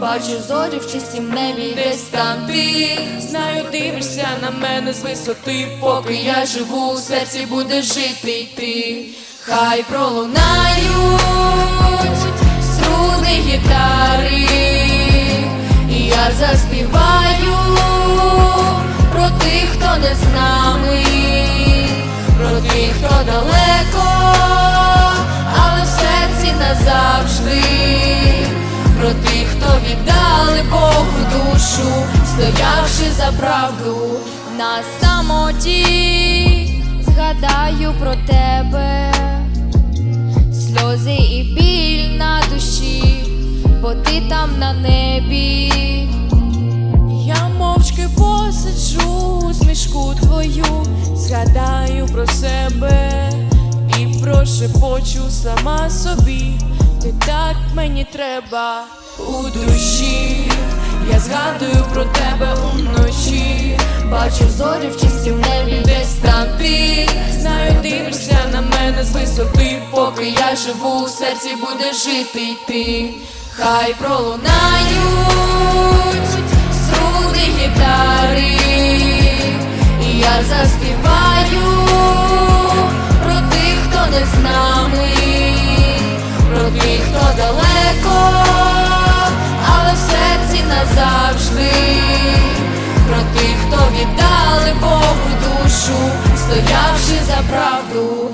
бачу зорі в чистім небі, десь там ти. Знаю, дивишся на мене з висоти, поки я живу, у серці буде жити й ти. Хай пролунають струни гітари, і я заспіваю про тих, хто не з віддали Богу душу, стоявши за правду на самоті, згадаю про тебе, сльози і біль на душі, бо ти там на небі. Я мовчки посиджу усмішку твою, згадаю про себе і прошепочу сама собі, ти так мені треба. У душі. Я згадую про тебе уночі, бачу зорі в чистім небі, десь там ти. Знаю, дивишся на мене з висоти, поки я живу, у серці буде жити й ти. Хай пролунають струни гітари, і я заспіваю про тих, хто не з за правду